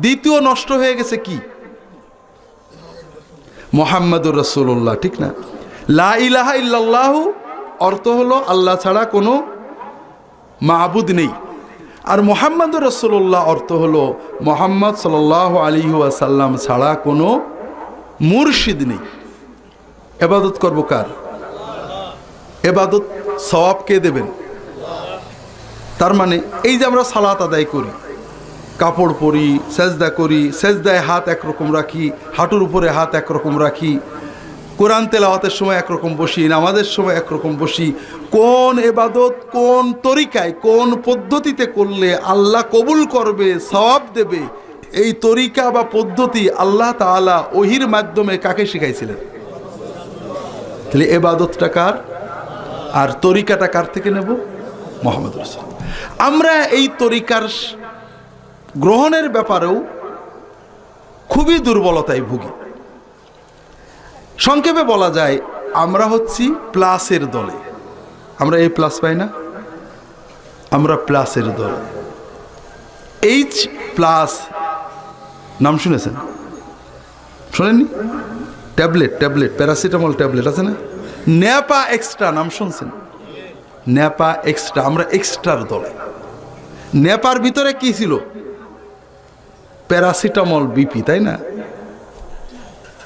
দ্বিতীয় নষ্ট হয়ে গেছে কি? মোহাম্মদুর রসুল্লাহ ঠিক না? লা ইল্লাল্লাহু অর্থ হলো আল্লাহ ছাড়া কোনো মাহবুদ নেই। আর মোহাম্মদুর রসুল্লাহ অর্থ হলো মোহাম্মদ সাল আলী ওয়াসাল্লাম ছাড়া কোনো মুর্শিদ নেই। এবাদত করব কার? এবাদত সওয়াব কে দেবেন? তার মানে এই যে আমরা সালাত আদায় করি কাপড় পরি, সেজদা করি, সেজদায় হাত একরকম রাখি, হাঁটুর উপরে হাত একরকম রাখি, কোরআন তেলাওয়াতের সময় একরকম বসি, নামাজের সময় একরকম বসি, কোন এবাদত কোন তরিকায়, কোন পদ্ধতিতে করলে আল্লাহ কবুল করবে, সওয়াব দেবে, এই তরিকা বা পদ্ধতি আল্লাহ তাআলা ওহির মাধ্যমে কাকে শিখাইছিলেন? তাহলে এবাদতটা কার? আর তরিকাটা কার থেকে নেব? মোহাম্মদ রসুল আমরা এই তরিকার গ্রহণের ব্যাপারেও খুবই দুর্বলতায় ভুগি। সংক্ষেপে বলা যায়, আমরা হচ্ছি প্লাসের দলে। আমরা এই প্লাস পাই না, আমরা প্লাসের দলে। এইচ প্লাস, নাম শুনেছেন? শোনেননি? ট্যাবলেট ট্যাবলেট, প্যারাসিটামল ট্যাবলেট আছে না? ন্যাপা এক্সট্রা, নাম শুনছেন? ন্যাপা এক্সট্রা, আমরা এক্সট্রার দলে। ন্যাপার ভিতরে কি ছিল? প্যারাসিটামল বিপি, তাই না?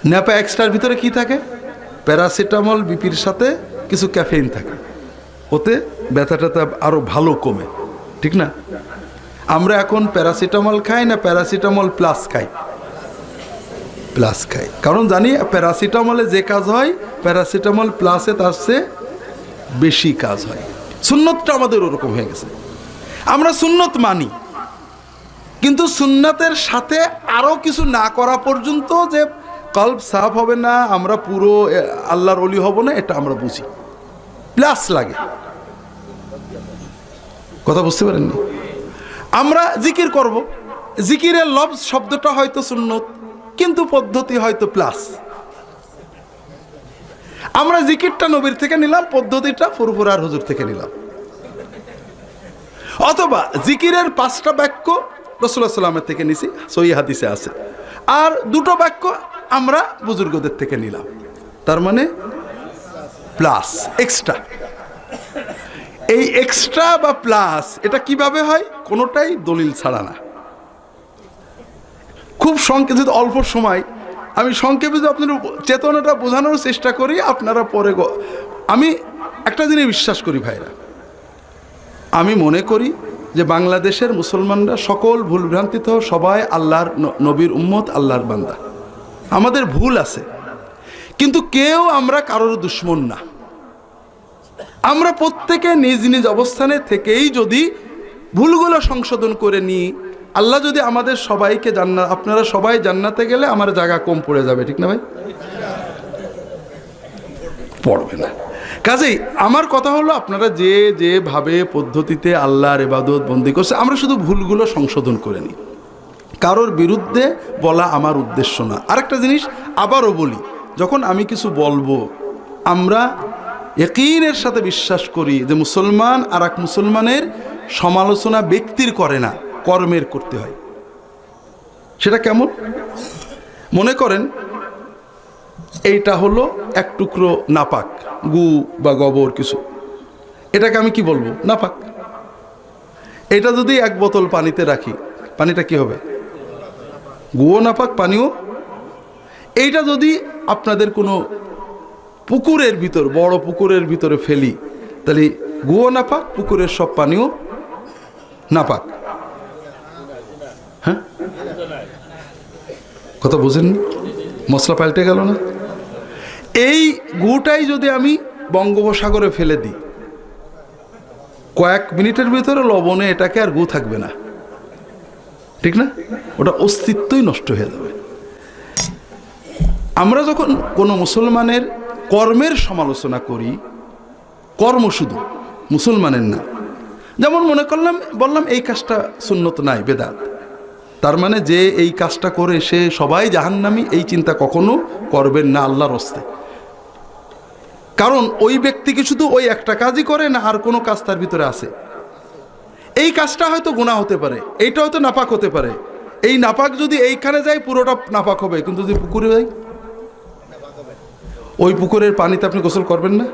ন্যাপা এক্সট্রার ভিতরে কি থাকে? প্যারাসিটামল বিপির সাথে কিছু ক্যাফেইন থাকে। ওতে ব্যথা ট্যাথা আরও ভালো কমে, ঠিক না? আমরা এখন প্যারাসিটামল খাই না প্যারাসিটামল প্লাস খাই? প্লাস খাই। কারণ জানি প্যারাসিটামলে যে কাজ হয়, প্যারাসিটামল প্লাসে তার চেয়ে বেশি কাজ হয়। সুন্নতটা আমাদের ওরকম হয়ে গেছে। আমরা সুন্নত মানি। কিন্তু সুন্নতের সাথে আরও কিছু না করা পর্যন্ত যে কল্প সাফ হবে না, আমরা পুরো আল্লাহর অলি হব না, এটা আমরা বুঝি। প্লাস লাগে। কথা বুঝতে পারেননি? আমরা জিকির করব। জিকিরের লব শব্দটা হয়তো সুন্নত, কিন্তু পদ্ধতি হয়তো প্লাস। আমরা জিকিরটা নবীর থেকে নিলাম, পদ্ধতিটা ফুরফুরার হুজুর থেকে নিলাম। অথবা জিকিরের পাঁচটা বাক্য রসুল্লাহ সাল্লামের থেকে নিছি সই হাদিসে আছে। আর দুটো বাক্য আমরা বুজুর্গদের থেকে নিলাম। তার মানে প্লাস এক্সট্রা এই এক্সট্রা বা প্লাস এটা কীভাবে হয়? কোনোটাই দলিল ছাড়া না। খুব সংক্ষেপে যদি অল্প সময়। আমি সংক্ষেপে যদি আপনার চেতনাটা বোঝানোর চেষ্টা করি, আপনারা পরে আমি একটা জিনিস বিশ্বাস করি ভাইরা। আমি মনে করি যে বাংলাদেশের মুসলমানরা সকল ভুলভ্রান্তিত সবাই আল্লাহর নবীর উম্মত, আল্লাহর বান্দা। আমাদের ভুল আছে। কিন্তু কেউ আমরা কারোর দুশ্মন না। আমরা প্রত্যেকে নিজ নিজ অবস্থানে থেকেই যদি ভুলগুলো সংশোধন করে নিই, আল্লাহ যদি আমাদের সবাইকে জান্নাত আপনারা সবাই জান্নাতে গেলে আমার জায়গা কম পড়ে যাবে, ঠিক না ভাই? পড়বে না। কাজেই আমার কথা হলো আপনারা যে যেভাবে পদ্ধতিতে আল্লাহর এবাদত বন্দি করছে, আমরা শুধু ভুলগুলো সংশোধন করে নিই। কারোর বিরুদ্ধে বলা আমার উদ্দেশ্য না। আরেকটা জিনিস আবারও বলি, যখন আমি কিছু বলব, আমরা একইনের সাথে বিশ্বাস করি যে মুসলমান আর এক মুসলমানের সমালোচনা ব্যক্তির করে না, কর্মের করতে হয়। সেটা কেমন? মনে করেন এইটা হলো এক টুকরো নাপাক, গু বা গোবর কিছু। এটাকে আমি কি বলব? নাপাক। এটা যদি এক বোতল পানিতে রাখি, পানিটা কি হবে? গুও নাপাক, পানিও। এইটা যদি আপনাদের কোনো পুকুরের ভিতর, বড় পুকুরের ভিতরে ফেলি, তাহলে গুও নাপাক, পুকুরের সব পানিও নাপাক। হ্যাঁ? কথা বুঝেননি? মশলা পাল্টে গেল না? এই গুটাই যদি আমি বঙ্গোপসাগরে ফেলে দিই, কয়েক মিনিটের ভিতরে লবণে এটাকে আর গু থাকবে না। ঠিক না? ওটা অস্তিত্বই নষ্ট হয়ে যাবে। আমরা যখন কোনো মুসলমানের কর্মের সমালোচনা করি, কর্ম শুধু মুসলমানের না, যেমন মনে করলাম, বললাম এই কাজটা সুন্নত নাই, বেদাত। তার মানে যে এই কাজটা করে সে সবাই জাহান্নামি, এই চিন্তা কখনো করবেন না আল্লাহর হস্তে। কারণ ওই ব্যক্তিকে শুধু ওই একটা কাজই করে না আর কোনো কাজ তার ভিতরে আছে। এই কাজটা হয়তো গুণা হতে পারে, এইটা হয়তো নাপাক হতে পারে। এই নাপাক যদি এইখানে যায়, পুরোটা নাপাক হবে। কিন্তু যদি পুকুরে যাই ওই পুকুরের পানিতে আপনি গোসল করবেন না?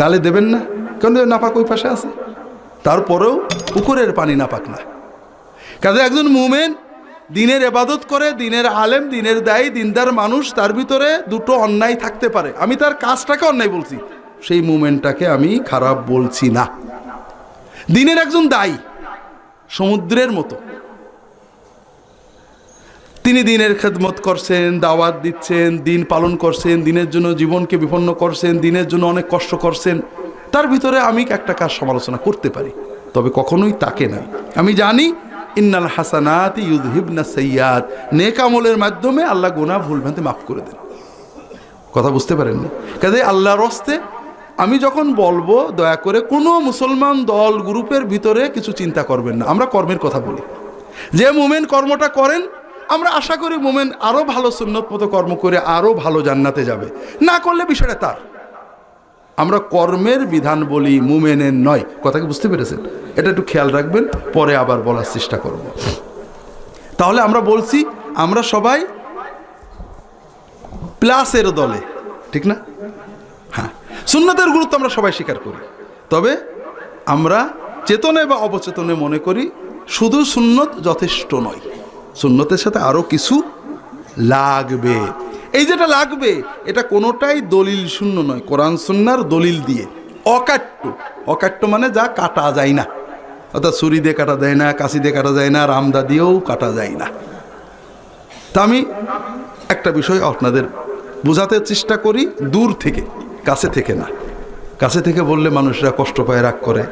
গালে দেবেন না? ওই নাপাক ওই পাশে আছে? তারপরেও পুকুরের পানি নাপাক না। কাজে একজন মুমেন দিনের এবাদত করে, দিনের আলেম, দিনের দায়ী, দিনদার মানুষ, তার ভিতরে দুটো অন্যায় থাকতে পারে। আমি তার কাজটাকে অন্যায় বলছি। সেই মুমেন্টটাকে আমি খারাপ বলছি না। দিনের একজন দায়ী, সমুদ্রের মতো। তিনি দিনের খেদমত করছেন, দাওয়াত দিচ্ছেন, দিন পালন করছেন, দিনের জন্য জীবনকে বিপন্ন করছেন, দিনের জন্য অনেক কষ্ট করছেন। তার ভিতরে আমি একটা কাজ সমালোচনা করতে পারি, তবে কখনোই তাকে নাই আমি জানি ইন্নাল হাসানাত ইউদহিবনা সৈয়াদ নেক আমলের মাধ্যমে আল্লাহ গোনা ভুলভ্রান্তি মাফ করে দেন। কথা বুঝতে পারেননি? কাজে আল্লাহর হস্তে আমি যখন বলব, দয়া করে কোনো মুসলমান দল, গ্রুপের ভিতরে কিছু চিন্তা করবেন না। আমরা কর্মের কথা বলি। যে মোমেন কর্মটা করেন, আমরা আশা করি মোমেন আরও ভালো সুন্নত মতো কর্ম করে আরও ভালো জান্নাতে যাবে। না করলে বিষয়টা তার। আমরা কর্মের বিধান বলি, মুমেনের নয়। কথাকে বুঝতে পেরেছেন? এটা একটু খেয়াল রাখবেন, পরে আবার বলার চেষ্টা করব। তাহলে আমরা বলছি, আমরা সবাই প্লাসের দলে, ঠিক না? হ্যাঁ। সুন্নতের গুরুত্ব আমরা সবাই স্বীকার করি। তবে আমরা চেতনে বা অবচেতনে মনে করি, শুধু সুন্নত যথেষ্ট নয়। সুন্নতের সাথে আরও কিছু লাগবে। এই যেটা লাগবে, এটা কোনোটাই দলিল শূন্য নয়, কোরআন সুন্নার দলিল দিয়ে। অকাট্য। অকাট্য মানে যা কাটা যায় না। অর্থাৎ ছুরি দিয়ে কাটা যায় না, কাশি দিয়ে কাটা যায় না, রামদা দিয়েও কাটা যায় না। তা আমি একটা বিষয় আপনাদের বোঝাতে চেষ্টা করি, দূর থেকে, কাছে থেকে না। কাছে থেকে বললে মানুষরা কষ্ট পায়, রাগ করে।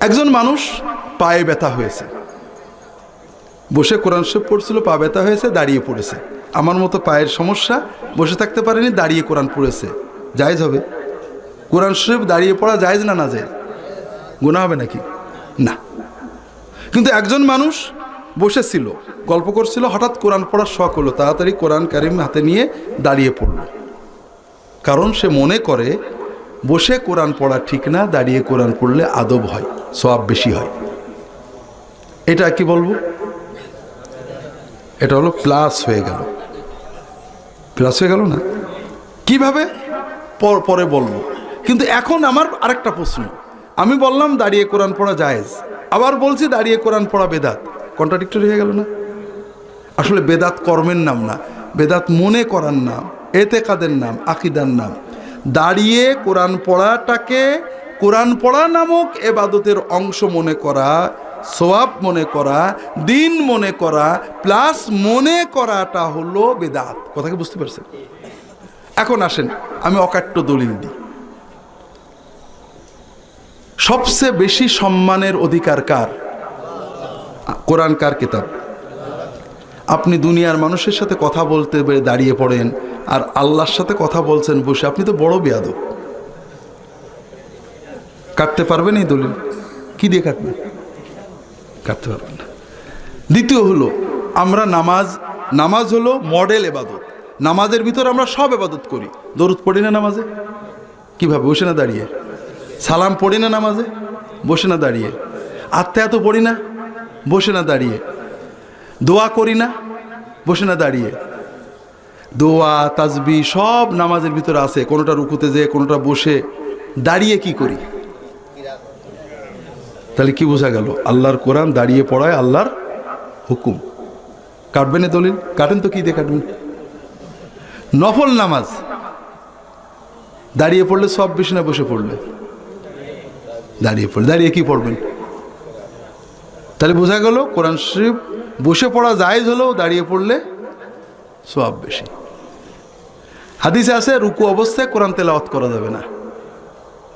একজন মানুষ পায়ে ব্যথা হয়েছে। বসে কোরআন শরীফ পড়ছিল, পা ব্যথা হয়েছে, দাঁড়িয়ে পড়েছে। আমার মতো পায়ের সমস্যা, বসে থাকতে পারেনি, দাঁড়িয়ে কোরআন পড়েছে। জায়জ হবে। কোরআন শরীফ দাঁড়িয়ে পড়া জায়জ না না যায় গুণা হবে নাকি? না। কিন্তু একজন মানুষ বসেছিল, গল্প করছিল, হঠাৎ কোরআন পড়ার শখ হলো, তাড়াতাড়ি কোরআন কারিম হাতে নিয়ে দাঁড়িয়ে পড়ল। কারণ সে মনে করে, বসে কোরআন পড়া ঠিক না, দাঁড়িয়ে কোরআন পড়লে আদব হয় সব বেশি হয়। এটা কি বলব? এটা হলো প্লাস হয়ে গেল। প্লাস হয়ে গেল না? কীভাবে? পর- বলব। কিন্তু এখন আমার আরেকটা প্রশ্ন। আমি বললাম দাঁড়িয়ে কোরআন পড়া জায়েজ। আবার বলছি দাঁড়িয়ে কোরআন পড়া বেদাত। কন্ট্রাডিক্টরি হয়ে গেল না? আসলে বেদাত কর্মের নাম না। বেদাত মনে করার নাম এতে কাদের নাম, আকিদার নাম। দাঁড়িয়ে কোরআন পড়াটাকে কোরআন পড়া নামক এবাদতের অংশ মনে করা সোয়াব মনে করা, দিন মনে করা, প্লাস মনে করাটা হলো বেদাত। কথা কি বুঝতে পারছেন? এখন আসেন, আমি অকাট্য দলিল দিই। সবচেয়ে বেশি সম্মানের অধিকার কার? কোরআন কার কিতাব? আপনি দুনিয়ার মানুষের সাথে কথা বলতে দাঁড়িয়ে পড়েন, আর আল্লাহর সাথে কথা বলছেন বসে, আপনি তো বড় বেয়াদব। কাটতে পারবেন এই দলিল? কি দিয়ে কাটবেন? কাটতে পারবেন না দ্বিতীয় হলো, আমরা নামাজ নামাজ হলো মডেল এবাদত। নামাজের ভিতর আমরা সব এবাদত করি। দরুদ পড়ি না নামাজে? কীভাবে? বসে না দাঁড়িয়ে? সালাম পড়ি না নামাজে? বসে না দাঁড়িয়ে। আত্মা এত পড়ি না? বসে না দাঁড়িয়ে। দোয়া করি না? বসে না দাঁড়িয়ে। দোয়া, তাজবি সব নামাজের ভিতরে আছে। কোনোটা রুকুতে যে, কোনোটা বসে। দাঁড়িয়ে কি করি? তাহলে কি বোঝা গেল? আল্লাহর কোরআন দাঁড়িয়ে পড়ায় আল্লাহর হুকুম। কাটবেন দলিল? কাটেন তো কি দিয়ে কাটবেন? নফল নামাজ। দাঁড়িয়ে পড়লে সব বেশি না বসে পড়লে দাঁড়িয়ে পড়লে দাঁড়িয়ে কি পড়বেন? তাহলে বোঝা গেল, কোরআন শরীফ বসে পড়া জায়েজ হলেও দাঁড়িয়ে পড়লে সব বেশি। হাদিসে আছে, রুকু অবস্থায় কোরআন তেলাওয়াত করা যাবে না।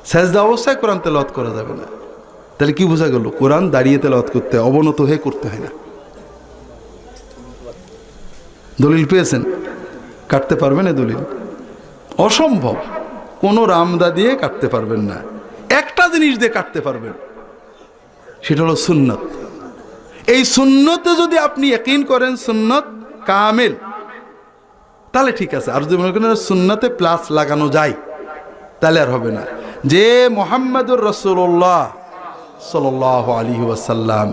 সেজদা অবস্থায় কোরআন তেলাওয়াত করা যাবে না। তাহলে কি বোঝা গেল? কোরআন দাঁড়িয়ে তেলাওয়াত করতে হয় অবনত হয়ে করতে হয় না। দলিল পেয়েছেন? কাটতে পারবেন এ দলিল? অসম্ভব। কোনো রামদা দিয়ে কাটতে পারবেন না। একটা জিনিস দিয়ে কাটতে পারবেন। সেটা হলো সুন্নত। এই সুন্নতে যদি আপনি একইন করেন সুন্নত কামেল, তাহলে ঠিক আছে। আর যদি মনে করেন সুন্নতে প্লাস লাগানো যায়, তাহলে আর হবে না। যে মোহাম্মদুর রসুল্লাহ সাল আলী ওয়াসাল্লাম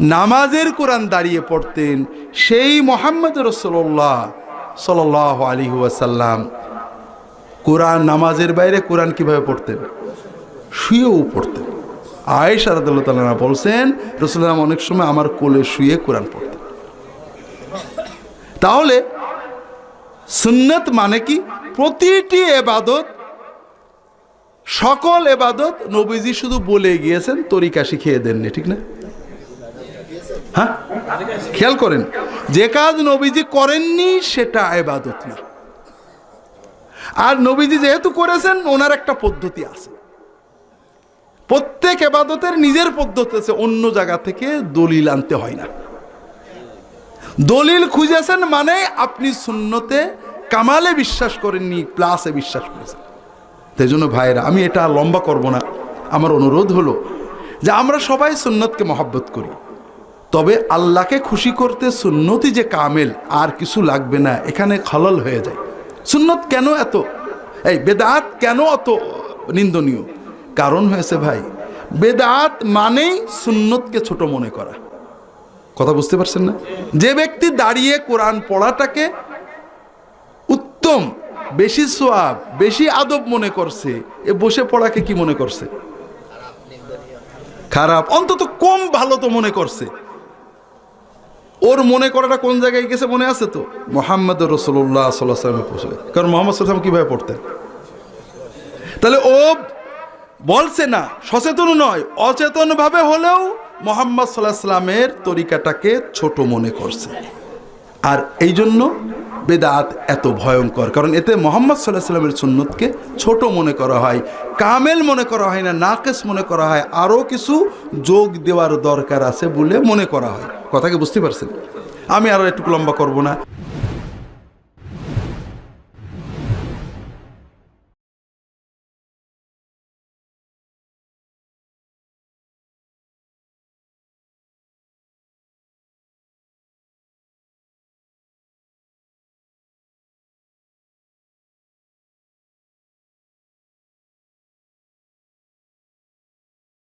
নামাজের কোরআন দাঁড়িয়ে পড়তেন, সেই মোহাম্মদ রসোল্লাহ সাল আলী ওয়াসাল্লাম কোরআন, নামাজের বাইরে কোরআন কীভাবে পড়তেন? শুয়েও পড়তেন। আয়েশা রাদিয়াল্লাহু বলছেন রসুল্লাম অনেক সময় আমার কোলে শুয়ে কোরআন পড়তেন। তাহলে সুন্নত মানে কি? প্রতিটি এবাদত সকল এবাদত নবীজি শুধু বলে গিয়েছেন, তরিকা শিখিয়ে দেননি, ঠিক না? হ্যাঁ? খেয়াল করেন, যে কাজ নবীজি করেননি, সেটা এবাদত না। আর নবীজি যেহেতু করেছেন, ওনার একটা পদ্ধতি আছে। প্রত্যেক এবাদতের নিজের পদ্ধতি আছে, অন্য জায়গা থেকে দলিল আনতে হয় না। দলিল খুঁজেছেন মানে আপনি শূন্যতে কামালে বিশ্বাস করেননি প্লাসে বিশ্বাস করেছেন। তাই জন্য ভাইয়েরা, আমি এটা লম্বা করব না। আমার অনুরোধ হলো যে আমরা সবাই সুন্নতকে মহাব্বত করি। তবে আল্লাহকে খুশি করতে সুন্নতি যে কামেল, আর কিছু লাগবে না, এখানে খলল হয়ে যায়। সুন্নত কেন এত? এই বেদাত কেন অত নিন্দনীয়? কারণ হয়েছে ভাই, বেদাত মানেই সুন্নতকে ছোট মনে করা। কথা বুঝতে পারছেন না? যে ব্যক্তি দাঁড়িয়ে কোরআন পড়াটাকে উত্তম বেশি সোয়াব, বেশি আদব মনে করছে। এ বসে পড়াকে কি মনে করছে? খারাপ। অন্তত কম ভালো তো মনে করছে। ওর মনে করাটা কোন জায়গায় গেছে মনে আছে তো? মোহাম্মদ রসুল্লাহ সাল্লাহ সাল্লামে পৌঁছে কারণ মোহাম্মদ সাল্লাম কীভাবে পড়তেন? তাহলে ও বলছে না, সচেতন নয়, অচেতনভাবে হলেও মোহাম্মদ সাল্লাহ সাল্লামের তরিকাটাকে ছোট মনে করছে। আর এই জন্য বেদাত এত ভয়ঙ্কর। কারণ এতে মোহাম্মদ সাল্লাহ সাল্লামের সুন্নতকে ছোট মনে করা হয়, কামেল মনে করা হয় না, নাকেশ মনে করা হয়, আরও কিছু যোগ দেওয়ার দরকার আছে বলে মনে করা হয়। কথাকে বুঝতে পারছেন? আমি আরও একটু লম্বা করব না।